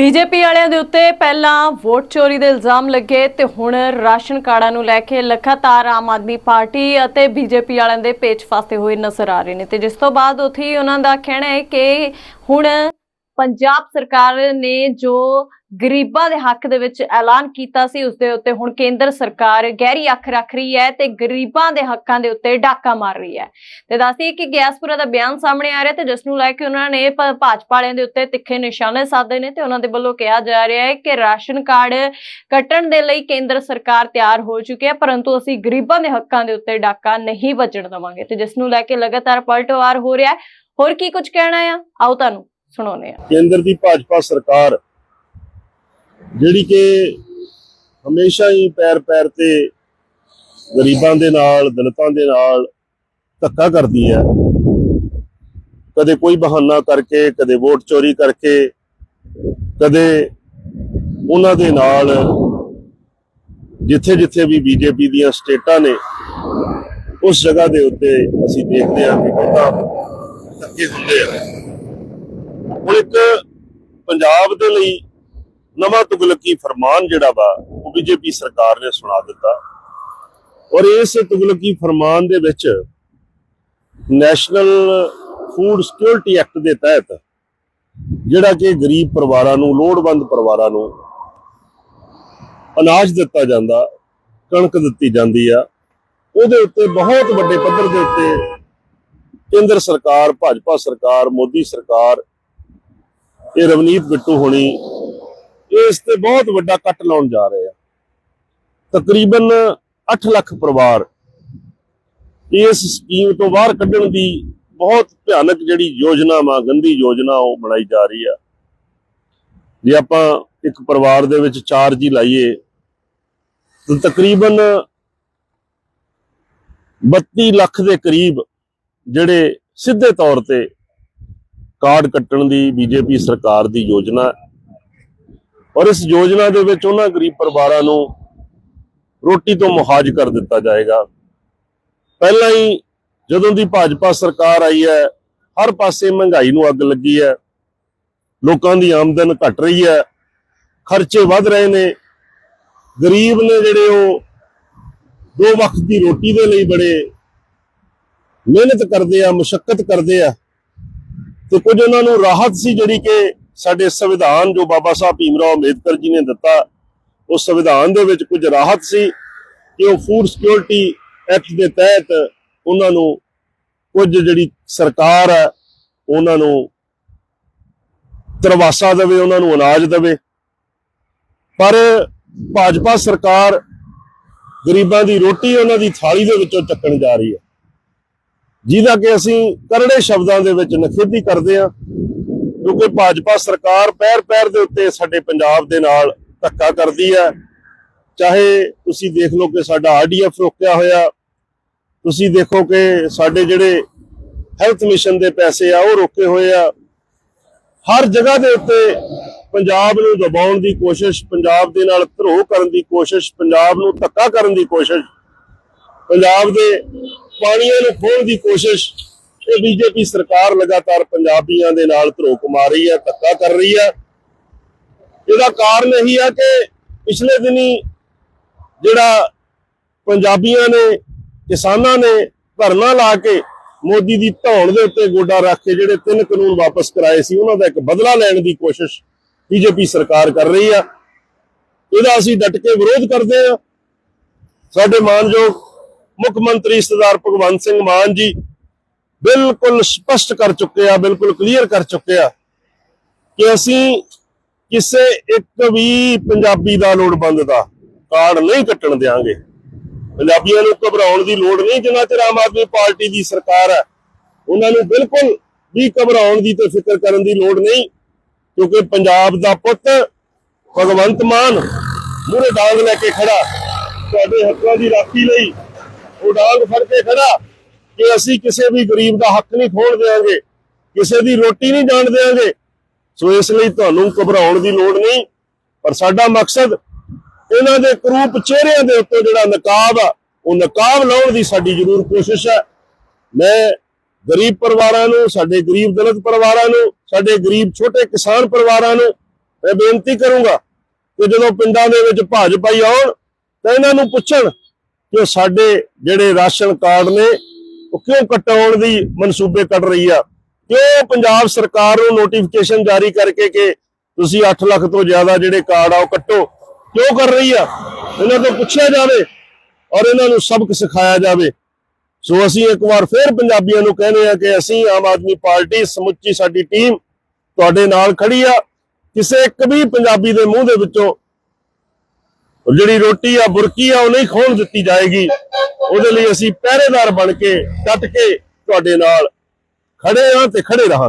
BJP ਵਾਲਿਆਂ ਦੇ ਉੱਤੇ ਪਹਿਲਾਂ ਵੋਟ ਚੋਰੀ ਦੇ ਇਲਜ਼ਾਮ ਲੱਗੇ ਤੇ ਹੁਣ ਰਾਸ਼ਨ ਕਾਰਡਾਂ ਨੂੰ ਲੈ ਕੇ ਲਗਾਤਾਰ ਆਮ ਆਦਮੀ ਪਾਰਟੀ ਅਤੇ ਬੀਜੇਪੀ ਵਾਲਿਆਂ ਦੇ ਪੇਚ ਫਾਸਤੇ ਹੋਏ ਨਜ਼ਰ ਆ ਰਹੇ ਨੇ। ਤੇ ਜਿਸ ਤੋਂ ਬਾਅਦ ਉੱਥੇ ਉਹਨਾਂ ਦਾ ਕਹਿਣਾ ਹੈ ਕਿ ਹੁਣ ਪੰਜਾਬ ਸਰਕਾਰ ਨੇ ਜੋ ਗਰੀਬਾਂ ਦੇ ਹੱਕ ਦੇ ਵਿੱਚ ਐਲਾਨ ਕੀਤਾ ਸੀ ਉਸ ਦੇ ਉੱਤੇ ਹੁਣ ਕੇਂਦਰ ਸਰਕਾਰ ਗਹਿਰੀ ਅੱਖ ਰੱਖ ਰਹੀ ਹੈ ਤੇ ਗਰੀਬਾਂ ਦੇ ਹੱਕਾਂ ਦੇ ਉੱਤੇ ਡਾਕਾ ਮਾਰ ਰਹੀ ਹੈ। ਤੇ ਦੱਸਦੀ ਕਿ ਗਿਆਸਪੁਰਾ ਦਾ ਬਿਆਨ ਸਾਹਮਣੇ ਆ ਰਿਹਾ ਤੇ ਜਿਸ ਨੂੰ ਲੈ ਕੇ ਉਹਨਾਂ ਨੇ ਭਾਜਪਾ ਵਾਲਿਆਂ ਦੇ ਉੱਤੇ ਤਿੱਖੇ ਨਿਸ਼ਾਨੇ ਸਾਧੇ ਨੇ ਤੇ ਉਹਨਾਂ ਦੇ ਵੱਲੋਂ ਕਿਹਾ ਜਾ ਰਿਹਾ ਹੈ ਕਿ ਰਾਸ਼ਨ ਕਾਰਡ ਕੱਟਣ ਦੇ ਲਈ ਕੇਂਦਰ ਸਰਕਾਰ ਤਿਆਰ ਹੋ ਚੁੱਕੀ ਹੈ, ਪਰੰਤੂ ਅਸੀਂ ਗਰੀਬਾਂ ਦੇ ਹੱਕਾਂ ਦੇ ਉੱਤੇ ਡਾਕਾ ਨਹੀਂ ਵੱਜਣ ਦੇਵਾਂਗੇ ਤੇ ਜਿਸ ਨੂੰ ਲੈ ਕੇ ਲਗਾਤਾਰ ਪਲਟਵਾਰ ਹੋ ਰਿਹਾ ਹੈ। ਹੋਰ ਕੀ ਕੁਝ ਕਹਿਣਾ ਆ? ਆਓ ਤੁਹਾਨੂੰ ਸੁਣਾਉਂਦੇ ਆ ਕੇਂਦਰ ਦੀ ਭਾਜਪਾ ਸਰਕਾਰ ਜਿਹੜੀ ਕਿ ਹਮੇਸ਼ਾ ਹੀ ਪੈਰ ਪੈਰ ਤੇ ਗਰੀਬਾਂ ਦੇ ਨਾਲ, ਦਲਿਤਾਂ ਦੇ ਨਾਲ ਧੱਕਾ ਕਰਦੀ ਹੈ। ਕਦੇ ਕੋਈ ਬਹਾਨਾ ਕਰਕੇ, ਕਦੇ ਵੋਟ ਚੋਰੀ ਕਰਕੇ, ਕਦੇ ਉਹਨਾਂ ਦੇ ਨਾਲ ਜਿੱਥੇ ਜਿੱਥੇ ਵੀ ਬੀਜੇਪੀ ਦੀਆਂ ਸਟੇਟਾਂ ਨੇ, ਉਸ ਜਗ੍ਹਾ ਦੇ ਉੱਤੇ ਅਸੀਂ ਦੇਖਦੇ ਹਾਂ ਕਿ ਬਹੁਤਾ ਧੱਕੇ ਹੁੰਦੇ ਆ। ਹੁਣ ਇੱਕ ਪੰਜਾਬ ਦੇ ਲਈ ਨਵਾਂ ਤੁਗਲਕੀ ਫਰਮਾਨ ਜਿਹੜਾ ਵਾ, ਉਹ ਬੀਜੇਪੀ ਸਰਕਾਰ ਨੇ ਸੁਣਾ ਦਿੱਤਾ। ਔਰ ਇਸ ਤੁਗਲਕੀ ਫਰਮਾਨ ਦੇ ਵਿੱਚ ਨੈਸ਼ਨਲ ਫੂਡ ਸਿਕਿਉਰਿਟੀ ਐਕਟ ਦੇ ਤਹਿਤ ਜਿਹੜਾ ਕਿ ਗਰੀਬ ਪਰਿਵਾਰਾਂ ਨੂੰ, ਲੋੜਵੰਦ ਪਰਿਵਾਰਾਂ ਨੂੰ ਅਨਾਜ ਦਿੱਤਾ ਜਾਂਦਾ, ਕਣਕ ਦਿੱਤੀ ਜਾਂਦੀ ਆ, ਉਹਦੇ ਉੱਤੇ ਬਹੁਤ ਵੱਡੇ ਪੱਧਰ ਦੇ ਉੱਤੇ ਕੇਂਦਰ ਸਰਕਾਰ, ਭਾਜਪਾ ਸਰਕਾਰ, ਮੋਦੀ ਸਰਕਾਰ, ਇਹ ਰਵਨੀਤ ਬਿੱਟੂ ਹੋਣੀ ਇਸ ਤੇ ਬਹੁਤ ਵੱਡਾ ਕੱਟ ਲਾਉਣ ਜਾ ਰਹੇ ਆ। ਤਕਰੀਬਨ 8 ਲੱਖ ਪਰਿਵਾਰ ਇਸ ਸਕੀਮ ਤੋਂ ਬਾਹਰ ਕੱਢਣ ਦੀ ਬਹੁਤ ਭਿਆਨਕ ਜਿਹੜੀ ਯੋਜਨਾ ਮਾ ਗੰਦੀ ਯੋਜਨਾ ਉਹ ਬਣਾਈ ਜਾ ਰਹੀ ਆ। ਜੇ ਆਪਾਂ ਇੱਕ ਪਰਿਵਾਰ ਦੇ ਵਿੱਚ ਚਾਰ ਜੀ ਲਾਈਏ, ਤਾਂ ਤਕਰੀਬਨ 32 ਲੱਖ ਦੇ ਕਰੀਬ ਜਿਹੜੇ ਸਿੱਧੇ ਤੌਰ ਤੇ ਕਾਰਡ ਕੱਟਣ ਦੀ ਬੀਜੇਪੀ ਸਰਕਾਰ ਦੀ ਯੋਜਨਾ ਔਰ ਇਸ ਯੋਜਨਾ ਦੇ ਵਿੱਚ ਉਹਨਾਂ ਗਰੀਬ ਪਰਿਵਾਰਾਂ ਨੂੰ ਰੋਟੀ ਤੋਂ ਮੁਹਾਜ ਕਰ ਦਿੱਤਾ ਜਾਏਗਾ। ਪਹਿਲਾਂ ਹੀ ਜਦੋਂ ਦੀ ਭਾਜਪਾ ਸਰਕਾਰ ਆਈ ਹੈ, ਹਰ ਪਾਸੇ ਮਹਿੰਗਾਈ ਨੂੰ ਅੱਗ ਲੱਗੀ ਹੈ। ਲੋਕਾਂ ਦੀ ਆਮਦਨ ਘਟ ਰਹੀ ਹੈ। ਖਰਚੇ ਵੱਧ ਰਹੇ ਨੇ। ਗਰੀਬ ਨੇ ਜਿਹੜੇ ਉਹ ਦੋ ਵਕਤ ਦੀ ਰੋਟੀ ਦੇ ਲਈ ਬੜੇ ਮਿਹਨਤ ਕਰਦੇ ਆ ਮੁਸ਼ਕਲ ਕਰਦੇ ਆ। ਤੇ ਕੁਝ ਉਹਨਾਂ ਨੂੰ ਰਾਹਤ ਸੀ ਜਿਹੜੀ ਕਿ ਸਾਡੇ ਸੰਵਿਧਾਨ ਜੋ ਬਾਬਾ ਸਾਹਿਬ ਭੀਮਰਾਓ ਅੰਬੇਦਕਰ ਜੀ ਨੇ ਦਿੱਤਾ, ਉਸ ਸੰਵਿਧਾਨ ਦੇ ਵਿੱਚ ਕੁਝ ਰਾਹਤ ਸੀ ਕਿ ਉਹ ਫੂਡ ਸਿਕਿਉਰਿਟੀ ਐਕਟ ਦੇ ਤਹਿਤ ਉਹਨਾਂ ਨੂੰ ਕੁਝ ਜਿਹੜੀ ਸਰਕਾਰ ਹੈ, ਉਹਨਾਂ ਨੂੰ ਤਰਵਾਸਾ ਦੇਵੇ, ਉਹਨਾਂ ਨੂੰ ਅਨਾਜ ਦੇਵੇ। ਪਰ ਭਾਜਪਾ ਸਰਕਾਰ ਗਰੀਬਾਂ ਦੀ ਰੋਟੀ ਉਹਨਾਂ ਦੀ ਥਾਲੀ ਦੇ ਵਿੱਚੋਂ ਚੱਕਣ ਜਾ ਰਹੀ ਹੈ। ਜਿਹਦਾ ਕਿ ਅਸੀਂ ਕਰੜੇ ਸ਼ਬਦਾਂ ਦੇ ਵਿੱਚ ਨਖੇਦੀ ਕਰਦੇ ਹਾਂ ਕਿਉਂਕਿ ਭਾਜਪਾ ਸਰਕਾਰ ਪੈਰ ਪੈਰ ਦੇ ਉੱਤੇ ਸਾਡੇ ਪੰਜਾਬ ਦੇ ਨਾਲ ਧੱਕਾ ਕਰਦੀ ਹੈ। ਚਾਹੇ ਤੁਸੀਂ ਦੇਖ ਲਓ ਕਿ ਸਾਡਾ ਆਰਡੀਐਫ ਰੋਕਿਆ ਹੋਇਆ, ਤੁਸੀਂ ਦੇਖੋ ਕਿ ਸਾਡੇ ਜਿਹੜੇ ਹੈਲਥ ਮਿਸ਼ਨ ਦੇ ਪੈਸੇ ਆ, ਉਹ ਰੋਕੇ ਹੋਏ ਆ। ਹਰ ਜਗ੍ਹਾ ਦੇ ਉੱਤੇ ਪੰਜਾਬ ਨੂੰ ਦਬਾਉਣ ਦੀ ਕੋਸ਼ਿਸ਼, ਪੰਜਾਬ ਦੇ ਨਾਲ ਧਰੋਹ ਕਰਨ ਦੀ ਕੋਸ਼ਿਸ਼, ਪੰਜਾਬ ਨੂੰ ਧੱਕਾ ਕਰਨ ਦੀ ਕੋਸ਼ਿਸ਼, ਪੰਜਾਬ ਦੇ ਪਾਣੀਆਂ ਨੂੰ ਖੋਹਣ ਦੀ ਕੋਸ਼ਿਸ਼ ਇਹ ਬੀਜੇਪੀ ਸਰਕਾਰ ਲਗਾਤਾਰ ਪੰਜਾਬੀਆਂ ਦੇ ਨਾਲ ਧਰੋਹ ਕਮਾ ਰਹੀ ਹੈ, ਧੱਕਾ ਕਰ ਰਹੀ ਹੈ। ਇਹਦਾ ਕਾਰਨ ਇਹੀ ਹੈ ਕਿ ਪਿਛਲੇ ਦਿਨੀ ਜਿਹੜਾ ਪੰਜਾਬੀਆਂ ਨੇ, ਕਿਸਾਨਾਂ ਨੇ ਧਰਨਾ ਲਾ ਕੇ ਮੋਦੀ ਦੀ ਧੌਣ ਦੇ ਉੱਤੇ ਗੋਡਾ ਰੱਖ ਕੇ ਜਿਹੜੇ ਤਿੰਨ ਕਾਨੂੰਨ ਵਾਪਸ ਕਰਾਏ ਸੀ, ਉਹਨਾਂ ਦਾ ਇੱਕ ਬਦਲਾ ਲੈਣ ਦੀ ਕੋਸ਼ਿਸ਼ ਬੀਜੇਪੀ ਸਰਕਾਰ ਕਰ ਰਹੀ ਆ। ਇਹਦਾ ਅਸੀਂ ਡਟ ਕੇ ਵਿਰੋਧ ਕਰਦੇ ਆ। ਸਾਡੇ ਮਾਨਯੋਗ ਮੁੱਖ ਮੰਤਰੀ ਸਰਦਾਰ ਭਗਵੰਤ ਸਿੰਘ ਮਾਨ ਜੀ ਬਿਲਕੁਲ ਸਪਸ਼ਟ ਕਰ ਚੁੱਕੇ ਆ, ਬਿਲਕੁਲ ਕਲੀਅਰ ਕਰ ਚੁੱਕੇ ਆ ਕਿ ਅਸੀਂ ਕਿਸੇ ਇੱਕ ਵੀ ਪੰਜਾਬੀ ਦਾ ਲੋੜਵੰਦ ਦਾ ਕਾਰਡ ਨਹੀਂ ਕੱਟਣ ਦੇਵਾਂਗੇ ਪੰਜਾਬੀਆਂ ਨੂੰ ਘਬਰਾਉਣ ਦੀ ਲੋੜ ਨਹੀਂ, ਜਿੰਨਾ ਚਿਰ ਆਮ ਆਦਮੀ ਪਾਰਟੀ ਦੀ ਸਰਕਾਰ ਹੈ, ਉਹਨਾਂ ਨੂੰ ਬਿਲਕੁਲ ਵੀ ਘਬਰਾਉਣ ਦੀ ਤੇ ਫਿਕਰ ਕਰਨ ਦੀ ਲੋੜ ਨਹੀਂ, ਕਿਉਂਕਿ ਪੰਜਾਬ ਦਾ ਪੁੱਤ ਭਗਵੰਤ ਮਾਨ ਮੂਰੇ ਡਾਂਗ ਲੈ ਕੇ ਖੜਾ, ਤੁਹਾਡੇ ਹੱਕਾਂ ਦੀ ਰਾਖੀ ਲਈ ਉਹ ਡਾਂਗ ਫੜ ਕੇ ਖੜਾ। ਕਿ ਅਸੀਂ ਕਿਸੇ ਵੀ ਗਰੀਬ ਦਾ ਹੱਕ ਨਹੀਂ ਖੋਣ ਦੇਵਾਂਗੇ ਕਿਸੇ ਦੀ ਰੋਟੀ ਨਹੀਂ ਜਾਣ ਦੇਵਾਂਗੇ ਸੋ ਇਸ ਲਈ ਤੁਹਾਨੂੰ ਘਬਰਾਉਣ ਦੀ ਲੋੜ ਨਹੀਂ, ਪਰ ਸਾਡਾ ਮਕਸਦ ਇਹਨਾਂ ਦੇ ਕਰੂਪ ਚਿਹਰਿਆਂ ਦੇ ਉੱਤੇ ਜਿਹੜਾ ਨਕਾਬ ਆ, ਉਹ ਨਕਾਬ ਲਾਉਣ ਦੀ ਸਾਡੀ ਜ਼ਰੂਰ ਕੋਸ਼ਿਸ਼ ਹੈ। ਮੈਂ ਗਰੀਬ ਪਰਿਵਾਰਾਂ ਨੂੰ, ਸਾਡੇ ਗਰੀਬ ਦਲਿਤ ਪਰਿਵਾਰਾਂ ਨੂੰ, ਸਾਡੇ ਗਰੀਬ ਛੋਟੇ ਕਿਸਾਨ ਪਰਿਵਾਰਾਂ ਨੂੰ ਮੈਂ ਬੇਨਤੀ ਕਰੂੰਗਾ ਕਿ ਜਦੋਂ ਪਿੰਡਾਂ ਦੇ ਵਿੱਚ ਭਾਜਪਾਈ ਆਉਣ, ਤਾਂ ਇਹਨਾਂ ਨੂੰ ਪੁੱਛਣ ਕਿ ਸਾਡੇ ਜਿਹੜੇ ਰਾਸ਼ਨ ਕਾਰਡ ਨੇ ਉਹ ਕਿਉਂ ਕਟਾਉਣ ਦੀ ਮਨਸੂਬੇ ਕੱਢ ਰਹੀ ਆ? ਕਿਉਂ ਪੰਜਾਬ ਸਰਕਾਰ ਨੂੰ ਨੋਟੀਫਿਕੇਸ਼ਨ ਜਾਰੀ ਕਰਕੇ ਕਿ ਤੁਸੀਂ 8 ਲੱਖ ਤੋਂ ਜ਼ਿਆਦਾ ਜਿਹੜੇ ਕਾਰਡ ਆ ਉਹ ਕੱਟੋ? ਕਿਉਂ ਕਰ ਰਹੀ ਆ? ਇਹਨਾਂ ਤੋਂ ਪੁੱਛਿਆ ਜਾਵੇ ਔਰ ਇਹਨਾਂ ਨੂੰ ਸਬਕ ਸਿਖਾਇਆ ਜਾਵੇ। ਸੋ ਅਸੀਂ ਇੱਕ ਵਾਰ ਫਿਰ ਪੰਜਾਬੀਆਂ ਨੂੰ ਕਹਿੰਦੇ ਆ ਕਿ ਅਸੀਂ ਆਮ ਆਦਮੀ ਪਾਰਟੀ ਸਮੁੱਚੀ ਸਾਡੀ ਟੀਮ ਤੁਹਾਡੇ ਨਾਲ ਖੜੀ ਆ। ਕਿਸੇ ਇੱਕ ਵੀ ਪੰਜਾਬੀ ਦੇ ਮੂੰਹ ਦੇ ਵਿੱਚੋਂ ਜਿਹੜੀ ਰੋਟੀ ਆ, ਬੁਰਕੀ ਆ, ਉਹ ਨਹੀਂ ਖੋਣ ਦਿੱਤੀ ਜਾਏਗੀ। ਉਹਦੇ ਲਈ ਅਸੀਂ ਪਹਿਰੇਦਾਰ ਬਣ ਕੇ, ਡਟ ਕੇ ਤੁਹਾਡੇ ਨਾਲ ਖੜੇ ਹਾਂ ਤੇ ਖੜੇ ਰਹਾਂਗੇ।